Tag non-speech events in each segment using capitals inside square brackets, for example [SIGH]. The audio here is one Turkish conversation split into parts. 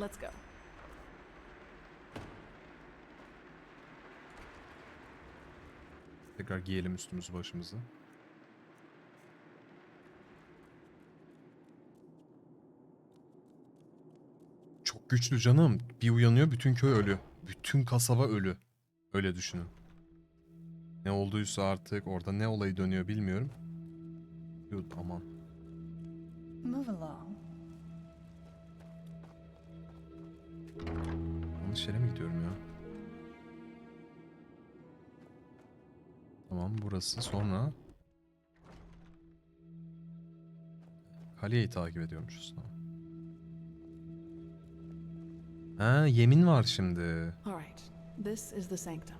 Let's go. Tekrar giyelim üstümüzü başımızı. Çok güçlü canım. Bir uyanıyor bütün köy ölü. Bütün kasaba ölü. Öyle düşünün. Ne olduysa artık orada ne olayı dönüyor bilmiyorum. Yut aman. Move along. Yanlış yere mi gidiyorum ya? Tamam burası sonra Kaleyi takip ediyormuşuz tamam. Ha yemin var şimdi. All right. This is the sanctum.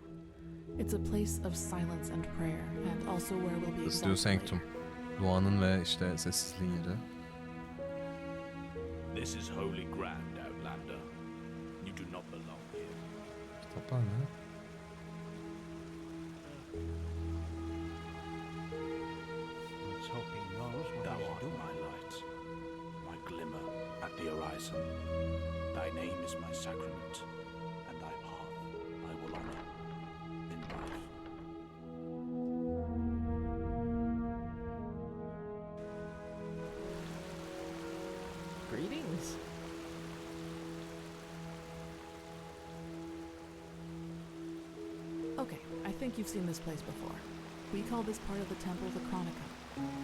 It's a place of silence and prayer, and also where we'll be diyor exalted Sanctum. Duanın ve işte sessizliğin yeri. This is holy ground, Kitaplar ne? Let's hope he knows what Thou he's art my light, my glimmer at the horizon. Thy name is my sacrament, think you've seen this place before. We call this part of the temple the Chronica,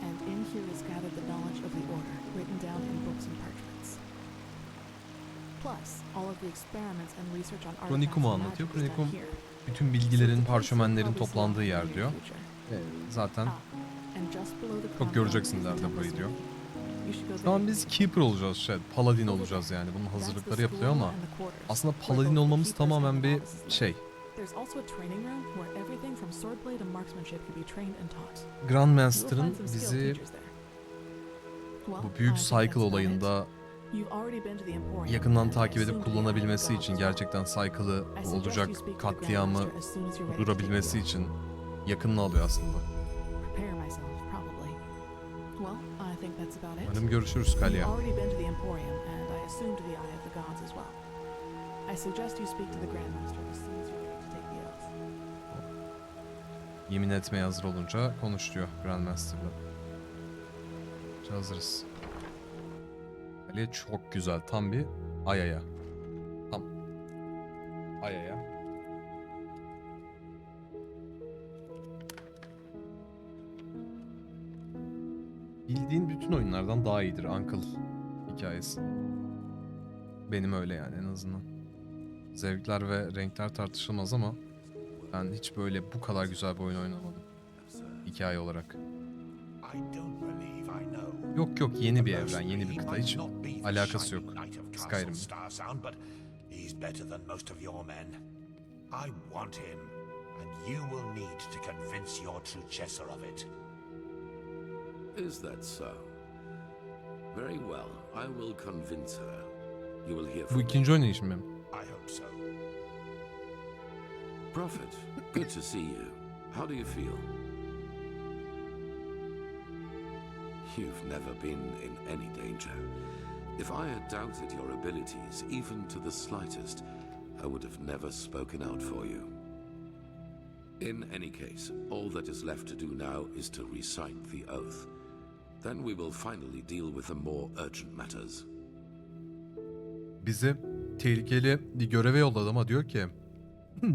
and in here is gathered the knowledge of the Order, written down in books and parchments. Plus, all of the experiments and research on and anlatıyor. here. Bütün bilgilerin, parşömenlerin toplandığı yer diyor. Ee, zaten Ah, Çok göreceksin temple burayı diyor. Şu an biz Keeper olacağız, şey, Paladin olacağız yani. Bunun hazırlıkları yapılıyor ama aslında Paladin olmamız tamamen bir şey. There's also a training room where everything from swordplay to marksmanship can be trained and taught. Grandmaster'ın bizi bu büyük cycle olayında yakından takip edip kullanabilmesi için gerçekten cycle'ı olacak katliamı durabilmesi için yakınını alıyor aslında. Umarım görüşürüz well. I suggest you speak to the Grandmaster as soon as you're Yemin etmeye hazır olunca konuş diyor Grandmaster'la. Hazırız. Kalia çok güzel. Tam bir Ayaya. Tam. Ayaya. Bildiğin bütün oyunlardan daha iyidir Uncle hikayesi. Benim öyle yani en azından. Zevkler ve renkler tartışılmaz ama ben hiç böyle bu kadar güzel bir oyun oynamadım. Hikaye olarak. Yok yok yeni bir evren, yeni bir kıta hiç alakası yok. Skyrim. Starsound, but he's better than most of your men. I want him, and you will need to convince your true Chesser of it. Is that so? Very well, I will convince her. You will hear Bu from me. ikinci oynayışım benim. I hope so. Prophet, good to see you. How do you feel? You've never been in any danger. If I had doubted your abilities, even to the slightest, I would have never spoken out for you. In any case, all that is left to do now is to recite the oath. Then we will finally deal with the more urgent matters. Bizi tehlikeli bir göreve yolladı ama diyor ki "Hmm,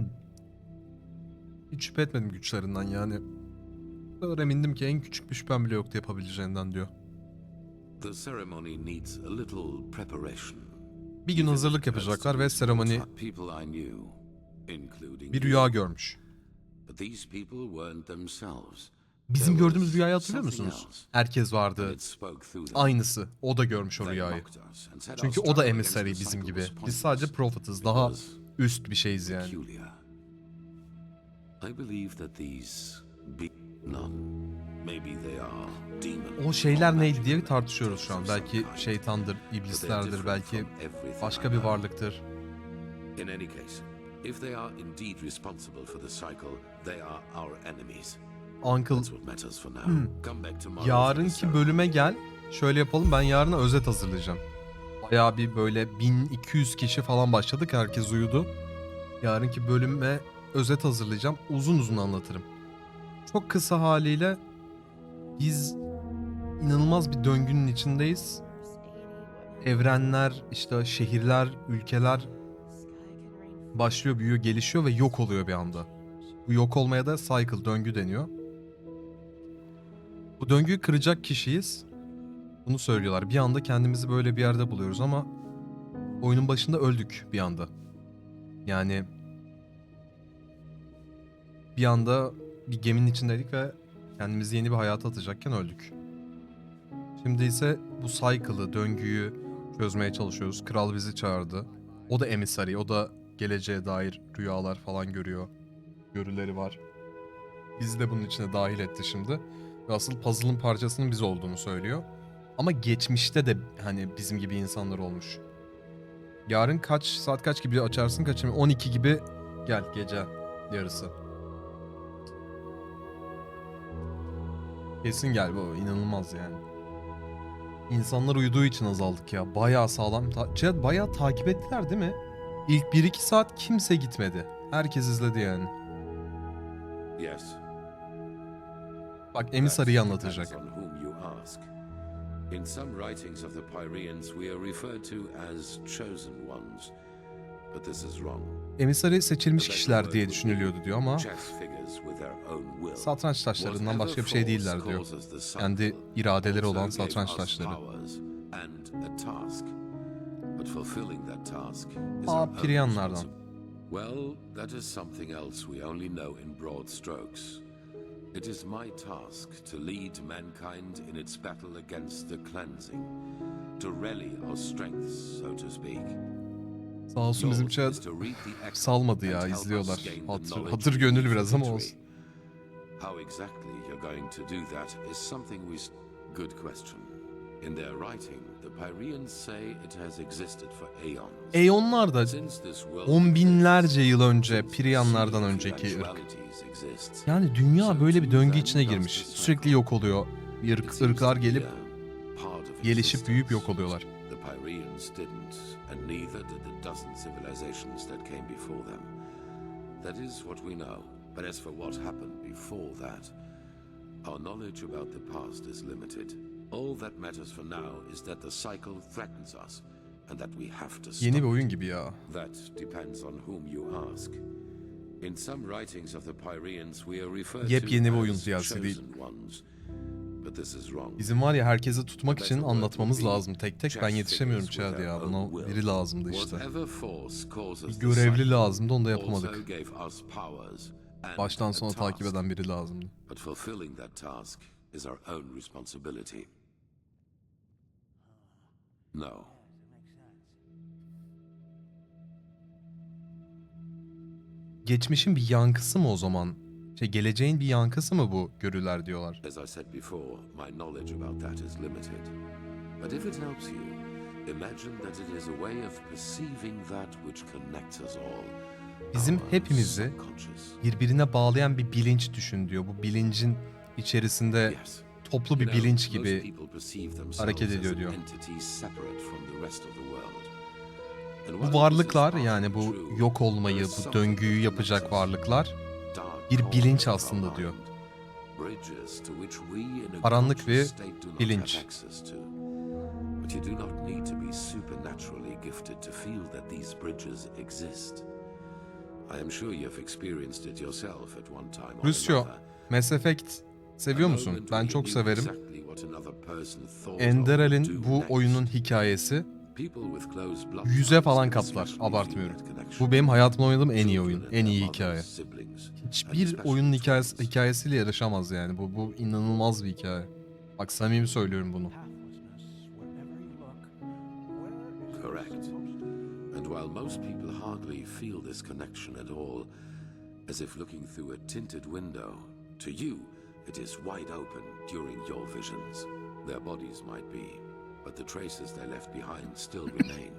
hiç şüphe etmedim güçlerinden yani. Bu kadar emindim ki en küçük bir şüphem bile yoktu yapabileceğinden diyor. The ceremony needs a little preparation. Bir gün hazırlık yapacaklar ve seremoni bir rüya görmüş. Bizim gördüğümüz rüyayı hatırlıyor musunuz? Herkes vardı. Aynısı. O da görmüş o rüyayı. Çünkü o da emissary bizim gibi. Biz sadece prophetız. Daha üst bir şeyiz yani. O şeyler neydi diye tartışıyoruz şu an. Belki şeytandır, iblislerdir, belki başka bir varlıktır. In any case, if they are indeed responsible for the cycle, they are our enemies. Uncle the yarınki bölüme gel. Şöyle yapalım ben yarına özet hazırlayacağım. Bayağı bir böyle 1200 kişi falan başladık. Herkes uyudu. Yarınki bölüme özet hazırlayacağım. Uzun uzun anlatırım. Çok kısa haliyle biz inanılmaz bir döngünün içindeyiz. Evrenler, işte şehirler, ülkeler başlıyor, büyüyor, gelişiyor ve yok oluyor bir anda. Bu yok olmaya da cycle, döngü deniyor. Bu döngüyü kıracak kişiyiz. Bunu söylüyorlar. Bir anda kendimizi böyle bir yerde buluyoruz ama oyunun başında öldük bir anda. Yani bir anda bir geminin içindeydik ve kendimizi yeni bir hayata atacakken öldük. Şimdi ise bu cycle'ı, döngüyü çözmeye çalışıyoruz. Kral bizi çağırdı. O da emissary, o da geleceğe dair rüyalar falan görüyor. Görüleri var. Bizi de bunun içine dahil etti şimdi. Ve asıl puzzle'ın parçasının biz olduğunu söylüyor. Ama geçmişte de hani bizim gibi insanlar olmuş. Yarın kaç saat kaç gibi açarsın kaçım 12 gibi gel gece yarısı. Kesin gel bu inanılmaz yani. İnsanlar uyuduğu için azaldık ya. Bayağı sağlam. Ta- Cihat bayağı takip ettiler değil mi? İlk 1-2 saat kimse gitmedi. Herkes izledi yani. Yes. Bak Emisarı'yı That anlatacak. In some writings of the Pyreans, we are referred to as chosen ones. But this is wrong. Emisarı seçilmiş kişiler diye düşünülüyordu diyor ama satranç taşlarından başka bir şey değiller diyor. Kendi iradeleri olan satranç taşları. Aa, Piryanlardan. Well, that is something else we only know in broad strokes. It is my task to lead mankind in its battle against the cleansing, to rally our strengths, so to speak. Sağ olsun bizim chat salmadı ya izliyorlar. Hatır, hatır gönül biraz ama olsun. How exactly you're going to do that is something we. s- Good question. In their writing, the Pyreans say it has existed for aeons. Eonlar world on binlerce yıl önce sea önceki ırk. Yani dünya böyle bir döngü içine girmiş. Sürekli yok oluyor. Irk, ırklar gelip gelişip büyüyüp yok oluyorlar. The Pyreans didn't, neither did the dozen civilizations that came before them. That is what we know. But as for what happened before that, our knowledge about the past is limited. All that matters for now is that the cycle threatens us, and that we have to stop Yeni bir oyun gibi ya. That depends on whom you ask. In some writings of the Pyreans, we are referred Yepyeni to as chosen ones. Bizim var ya herkesi tutmak için anlatmamız lazım. Tek tek ben yetişemiyorum Çağrı ya. Buna biri lazımdı işte. Bir görevli lazımdı onu da yapamadık. Baştan sona takip eden biri lazımdı. No. Geçmişin bir yankısı mı o zaman? Şey geleceğin bir yankısı mı bu görüler diyorlar. As I said before, my knowledge about that is limited. But if it helps you, imagine that it is a way of perceiving that which connects us all. Bizim hepimizi birbirine bağlayan bir bilinç düşün diyor. Bu bilincin içerisinde toplu bir bilinç gibi hareket ediyor diyor. bu varlıklar yani bu yok olmayı, bu döngüyü yapacak varlıklar bir bilinç aslında diyor. Karanlık not bilinç. But you do not need to be supernaturally gifted to feel that these bridges exist. I am sure you have experienced it yourself at one time or another. Mass Effect seviyor musun? Ben çok severim. Enderal'in bu oyunun hikayesi People with close blood yüze falan kaplar. Abartmıyorum. Bu benim hayatımda oynadığım en iyi oyun, en iyi hikaye. Hiçbir oyunun hikayesi, hikayesiyle yarışamaz yani. Bu bu inanılmaz bir hikaye. Bak samimi söylüyorum bunu. Correct. And while most people hardly feel this connection at all, as if looking through a tinted window, to you it is wide open during your visions. Their bodies might be, but the traces they left behind still [LAUGHS] remain.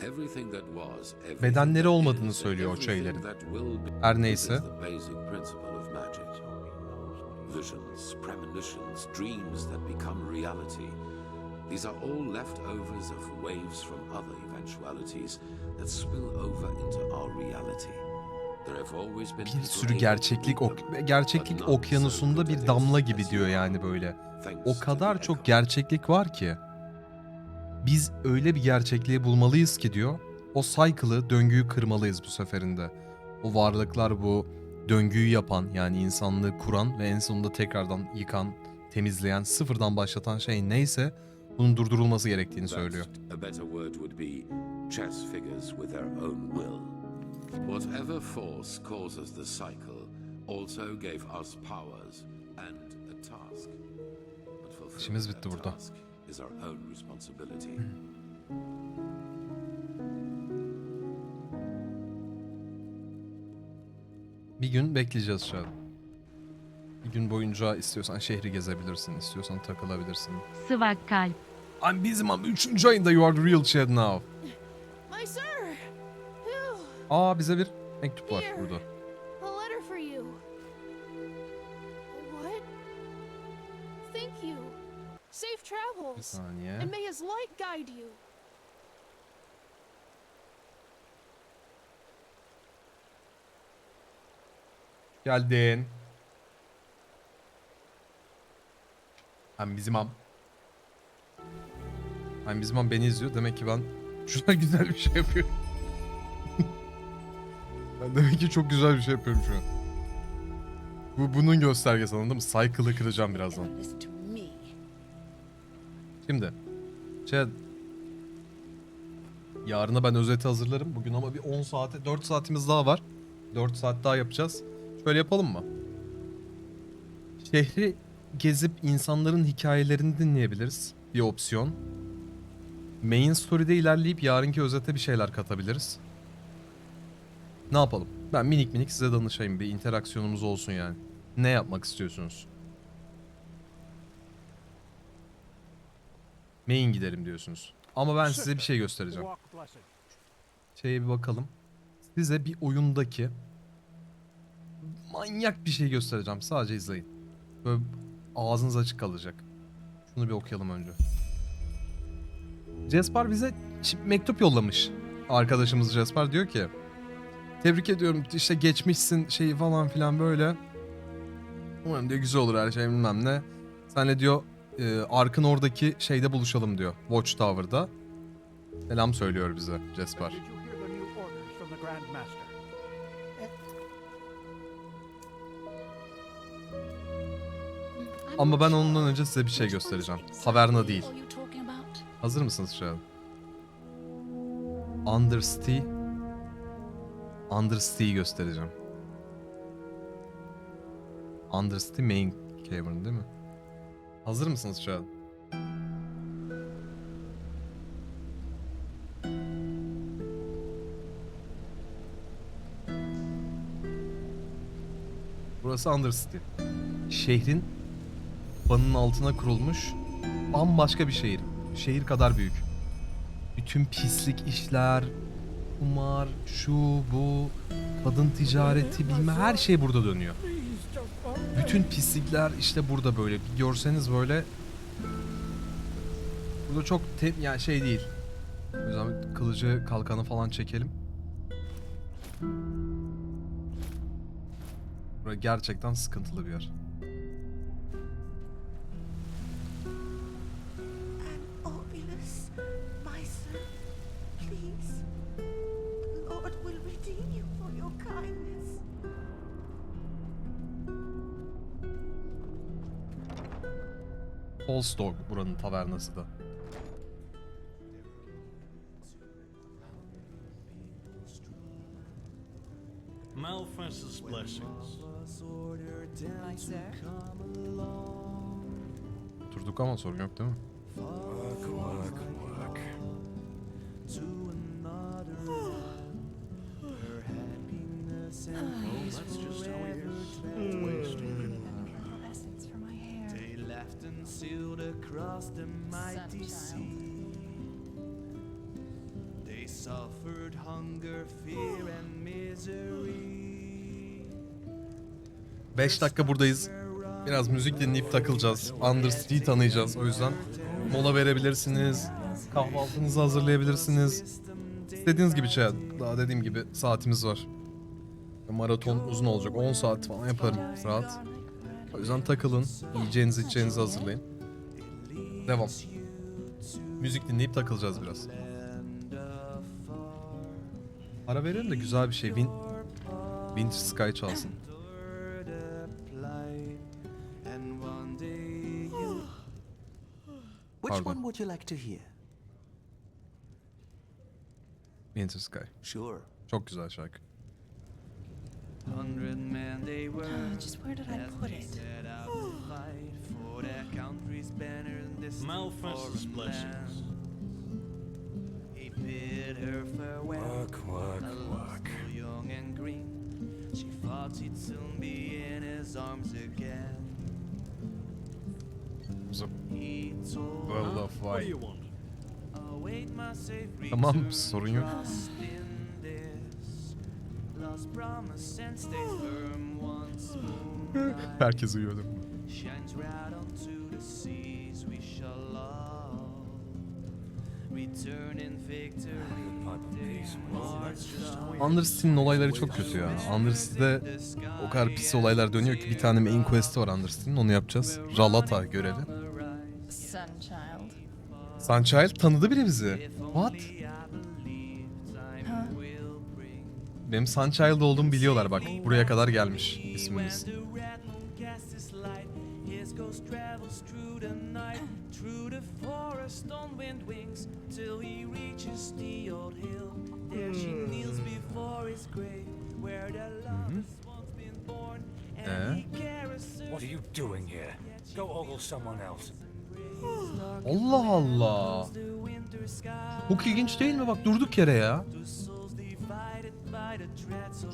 Everything that was, everything Bedenleri that olmadığını söylüyor o şeylerin. will be. Her neyse. the basic principle of magic. Visions, premonitions, dreams that become reality. These are all leftovers of waves from other eventualities that spill over into our reality. Bir sürü gerçeklik ok gerçeklik okyanusunda bir damla gibi diyor yani böyle. O kadar çok gerçeklik var ki. Biz öyle bir gerçekliği bulmalıyız ki diyor. O cycle'ı, döngüyü kırmalıyız bu seferinde. O varlıklar bu döngüyü yapan yani insanlığı kuran ve en sonunda tekrardan yıkan, temizleyen, sıfırdan başlatan şey neyse bunun durdurulması gerektiğini söylüyor. Whatever force causes the cycle also gave us powers and a task. But fulfilling İşimiz bitti that burada. task is our own responsibility. Bir gün bekleyeceğiz şu an. Bir gün boyunca istiyorsan şehri gezebilirsin, istiyorsan takılabilirsin. Sıvak kalp. I'm bizim am 3. ayında you are the real Chad now. Aa bize bir mektup var burada. a letter for you. What? Thank you. Safe Bir travels. saniye. And may his light guide you. Geldin. Ben bizim am. Ben bizim am beni izliyor. Demek ki ben [LAUGHS] şuna güzel bir şey yapıyorum. Ben demek ki çok güzel bir şey yapıyorum şu an. Bu bunun göstergesi anladın mı? Cycle'ı kıracağım birazdan. Şimdi. Şey, yarına ben özeti hazırlarım. Bugün ama bir 10 saate 4 saatimiz daha var. 4 saat daha yapacağız. Şöyle yapalım mı? Şehri gezip insanların hikayelerini dinleyebiliriz. Bir opsiyon. Main story'de ilerleyip yarınki özete bir şeyler katabiliriz. Ne yapalım? Ben minik minik size danışayım. Bir interaksiyonumuz olsun yani. Ne yapmak istiyorsunuz? Main gidelim diyorsunuz. Ama ben size bir şey göstereceğim. Şeye bir bakalım. Size bir oyundaki manyak bir şey göstereceğim. Sadece izleyin. Böyle ağzınız açık kalacak. Şunu bir okuyalım önce. Cespar bize mektup yollamış. Arkadaşımız Cespar diyor ki Tebrik ediyorum işte geçmişsin şeyi falan filan böyle. Umarım diyor güzel olur her şey bilmem ne. Senle diyor e, Ark'ın oradaki şeyde buluşalım diyor. Watchtower'da. Selam söylüyor bize Master? Ama ben ondan önce size bir şey göstereceğim. Taverna değil. Hazır mısınız şu an? Undersea Undersea'yi göstereceğim. Undersea main cavern değil mi? Hazır mısınız şu an? Burası Undersea. Şehrin banın altına kurulmuş bambaşka bir şehir. Şehir kadar büyük. Bütün pislik işler, kumar, şu bu, kadın ticareti bilme her şey burada dönüyor. Bütün pislikler işte burada böyle. Bir görseniz böyle Burada çok te- yani şey değil. O yüzden kılıcı, kalkanı falan çekelim. Burası gerçekten sıkıntılı bir yer. False Dog buranın tavernası da. Malphas's blessings. Oturduk ama sorun yok değil mi? That's just how he is. Wasting. Sailed across the mighty sea. They suffered hunger, fear, and misery. 5 dakika buradayız. Biraz müzik dinleyip takılacağız. Understee'yi tanıyacağız. O yüzden mola verebilirsiniz. Kahvaltınızı hazırlayabilirsiniz. İstediğiniz gibi şey. Daha dediğim gibi saatimiz var. Maraton uzun olacak. 10 saat falan yaparım rahat. O yüzden takılın. Yiyeceğinizi içeceğinizi hazırlayın. Devam. Müzik dinleyip takılacağız biraz. Ara verelim de güzel bir şey. Win Vintage Sky çalsın. Which one would you like to hear? Vintage Sky. Sure. Çok güzel şarkı. Hundred men they were Uh, just where did I put it? set out to fight for their country's banner in this Malfrance's blessings. He bid her farewell. Work, work, a love so young and green. She thought she'd soon be in his arms again. Uzun. He told World her, What do you want? Await my safe Tamam, return, sorun yok. İn [LAUGHS] victory. Undercity'nin olayları çok kötü ya. Undercity'de o kadar pis olaylar dönüyor ki bir tane main quest'i var Undercity'nin onu yapacağız. Ralata görevi. Sunchild. Sunchild tanıdı bile bizi. What? Benim Sunchild olduğumu biliyorlar bak. Buraya kadar gelmiş ismimiz. He carries her What are you doing here? Go ogle someone else. Allah Allah. Çok ilginç değil mi? Bak durduk yere ya.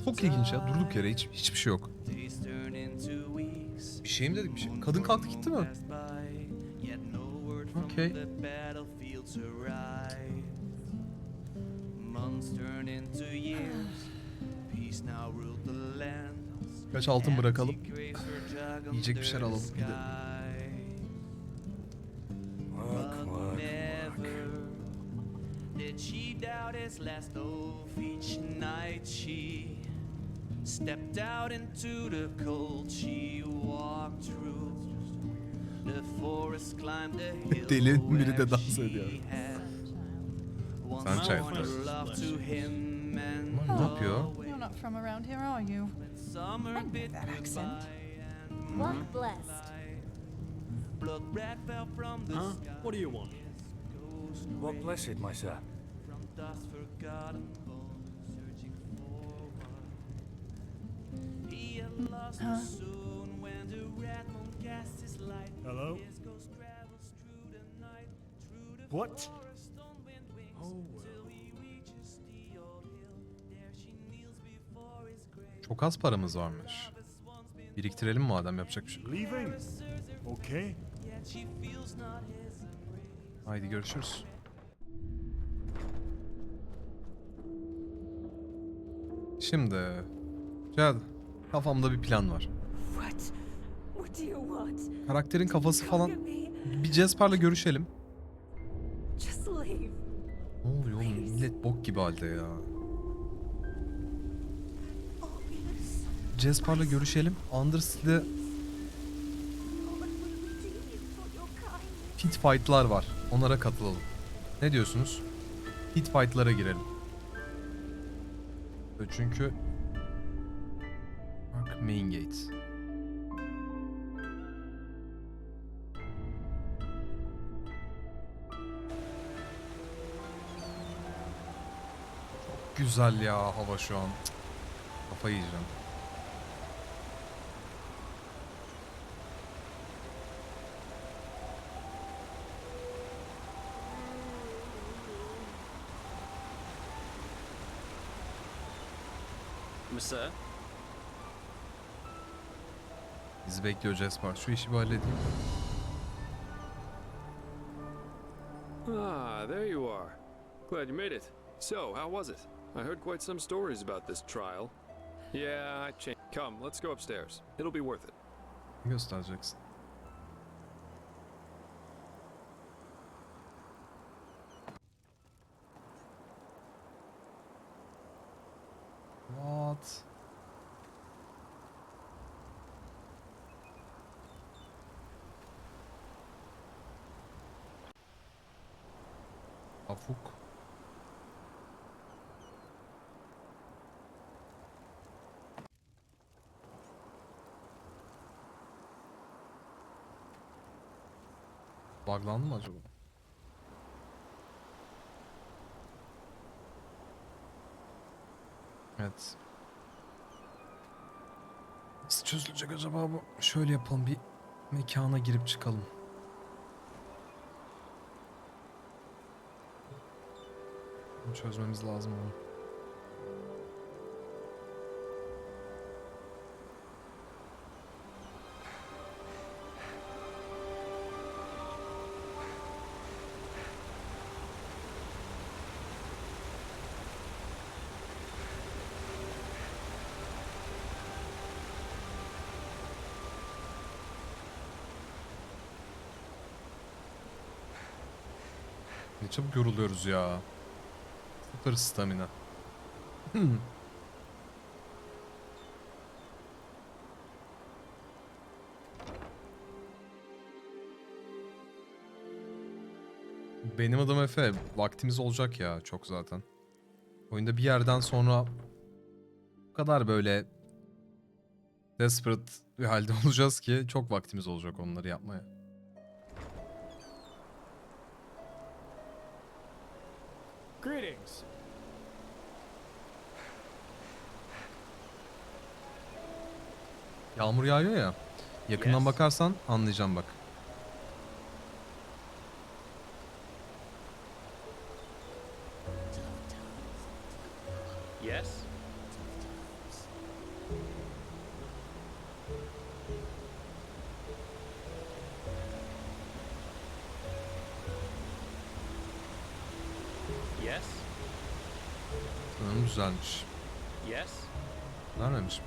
Çok ilginç ya. Durduk yere hiç hiçbir şey yok. Bir şey mi dedik bir şey? Kadın kalktı gitti mi? Land. Kaç altın bırakalım. Yiyecek bir şeyler alalım, gidelim. Did she doubt his last oath each night she stepped out into the cold she walked through the forest climbed the hill Deli biri de where dans she ediyor. had Sunshine won Fest. love to him and Ne yapıyor? You're not from around here, are you? summer I know bit that accent. goodbye and What blessed? blood red fell from the Huh? sky What do you want? What blessed, my sir? Dust forgotten bones, searching for one. He had lost her soon when the red moon cast his light. Hello? His ghost travels through the night, through the What? forest on wind wings, Oh, well. till he reaches the old hill. There she kneels before his grave. Çok az paramız varmış. Biriktirelim madem yapacak bir şey. Leaving? Okay. Haydi görüşürüz. Şimdi Cad, kafamda bir plan var. Karakterin kafası falan bir Jasper'la görüşelim. Ne oluyor oğlum? Millet bok gibi halde ya. Jasper'la görüşelim. Kindness. pit fight'lar var. Onlara katılalım. Ne diyorsunuz? Pit fight'lara girelim. E Çünkü Bak main gate. Çok güzel ya hava şu an. Kafayı yiyeceğim. Sir? Bizi bekliyor Jasper. Şu işi bir halledeyim. Ah, there you are. Glad you made it. So, how was it? I heard quite some stories about this trial. Yeah, I changed. Come, let's go upstairs. It'll be worth it. Ne göstereceksin? Rahat. Afuk. Buglandı mı acaba? Evet. Nasıl çözülecek acaba bu? Şöyle yapalım bir mekana girip çıkalım. Çözmemiz lazım onu. Ne çabuk yoruluyoruz ya. Sıfır stamina. Hmm. Benim adım Efe. Vaktimiz olacak ya çok zaten. Oyunda bir yerden sonra bu kadar böyle desperate bir halde [LAUGHS] olacağız ki çok vaktimiz olacak onları yapmaya. Greetings. Yağmur yağıyor ya. Yakından Yes. bakarsan anlayacağım bak. Yes? Yes? Güzelmiş. Yes? Vermemiş mi?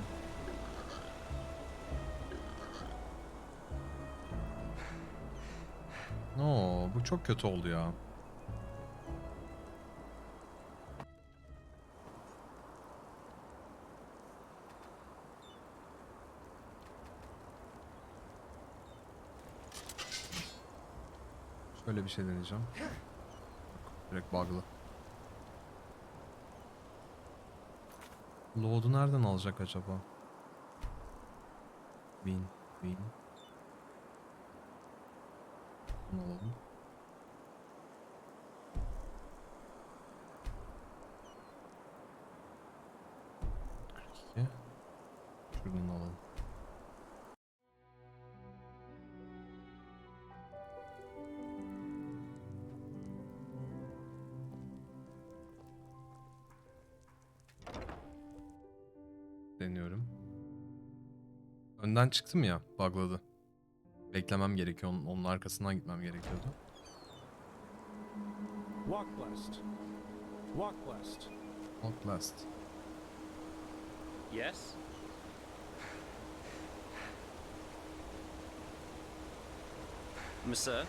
Oo, bu çok kötü oldu ya. Şöyle bir şey deneyeceğim. Direkt bug'lı. Load'u nereden alacak acaba? Win, win. Bunu alalım. Şuradan alalım. Önden çıktım ya, bugladı. Beklemem gerekiyor, onun, onun arkasından gitmem gerekiyordu. Walk blessed. Walk blessed. Walk last. Yes? Monsieur?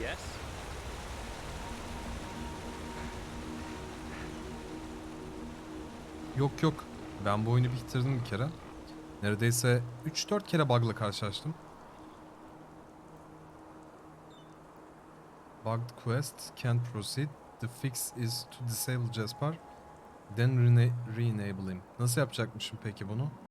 yes? Yok yok, ben bu oyunu bitirdim bir kere. Neredeyse 3-4 kere bug'la karşılaştım. Bugged quest, can't proceed. The fix is to disable Jasper. Then re-enable him. Nasıl yapacakmışım peki bunu?